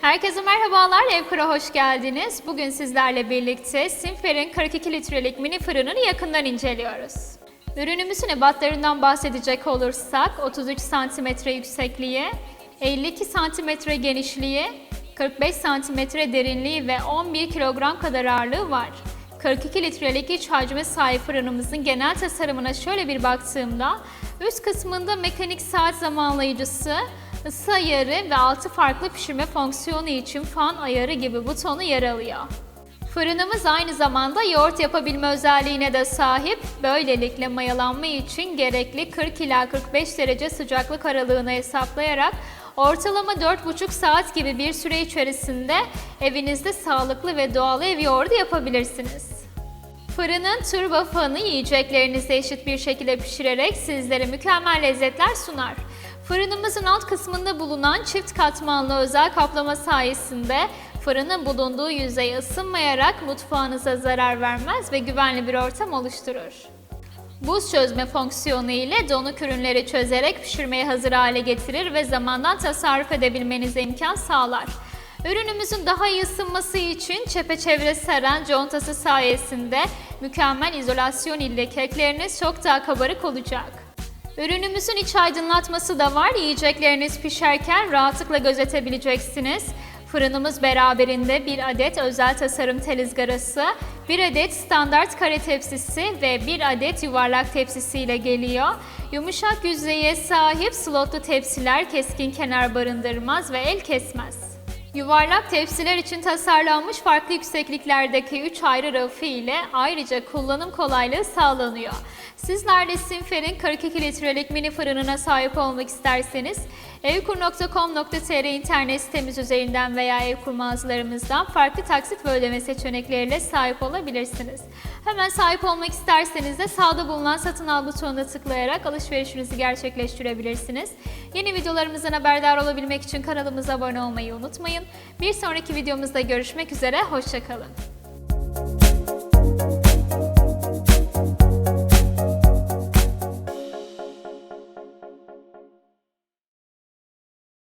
Herkese merhabalar, Evkura hoş geldiniz. Bugün sizlerle birlikte Simfer'in 42 litrelik mini fırınını yakından inceliyoruz. Ürünümüzün ebatlarından bahsedecek olursak 33 cm yüksekliği, 52 cm genişliği, 45 cm derinliği ve 11 kilogram kadar ağırlığı var. 42 litrelik iç hacme sahip fırınımızın genel tasarımına şöyle bir baktığımda üst kısmında mekanik saat zamanlayıcısı, ısı ayarı ve 6 farklı pişirme fonksiyonu için fan ayarı gibi butonu yer alıyor. Fırınımız aynı zamanda yoğurt yapabilme özelliğine de sahip. Böylelikle mayalanma için gerekli 40 ila 45 derece sıcaklık aralığını hesaplayarak ortalama 4,5 saat gibi bir süre içerisinde evinizde sağlıklı ve doğal ev yoğurdu yapabilirsiniz. Fırının turbo fanı yiyeceklerinizi eşit bir şekilde pişirerek sizlere mükemmel lezzetler sunar. Fırınımızın alt kısmında bulunan çift katmanlı özel kaplama sayesinde fırının bulunduğu yüzey ısınmayarak mutfağınıza zarar vermez ve güvenli bir ortam oluşturur. Buz çözme fonksiyonu ile donuk ürünleri çözerek pişirmeye hazır hale getirir ve zamandan tasarruf edebilmenize imkan sağlar. Ürünümüzün daha iyi ısınması için çepeçevre seren contası sayesinde mükemmel izolasyon ile kekleriniz çok daha kabarık olacak. Ürünümüzün iç aydınlatması da var. Yiyecekleriniz pişerken rahatlıkla gözetebileceksiniz. Fırınımız beraberinde bir adet özel tasarım tel ızgarası, bir adet standart kare tepsisi ve bir adet yuvarlak tepsisi ile geliyor. Yumuşak yüzeye sahip slotlu tepsiler keskin kenar barındırmaz ve el kesmez. Yuvarlak tepsiler için tasarlanmış farklı yüksekliklerdeki 3 ayrı rafı ile ayrıca kullanım kolaylığı sağlanıyor. Sizler de Simfer'in 42 litrelik mini fırınına sahip olmak isterseniz evkur.com.tr internet sitemiz üzerinden veya evkur mağazalarımızdan farklı taksit ve ödeme seçenekleriyle sahip olabilirsiniz. Hemen sahip olmak isterseniz de sağda bulunan satın al butonuna tıklayarak alışverişinizi gerçekleştirebilirsiniz. Yeni videolarımızdan haberdar olabilmek için kanalımıza abone olmayı unutmayın. Bir sonraki videomuzda görüşmek üzere, hoşçakalın.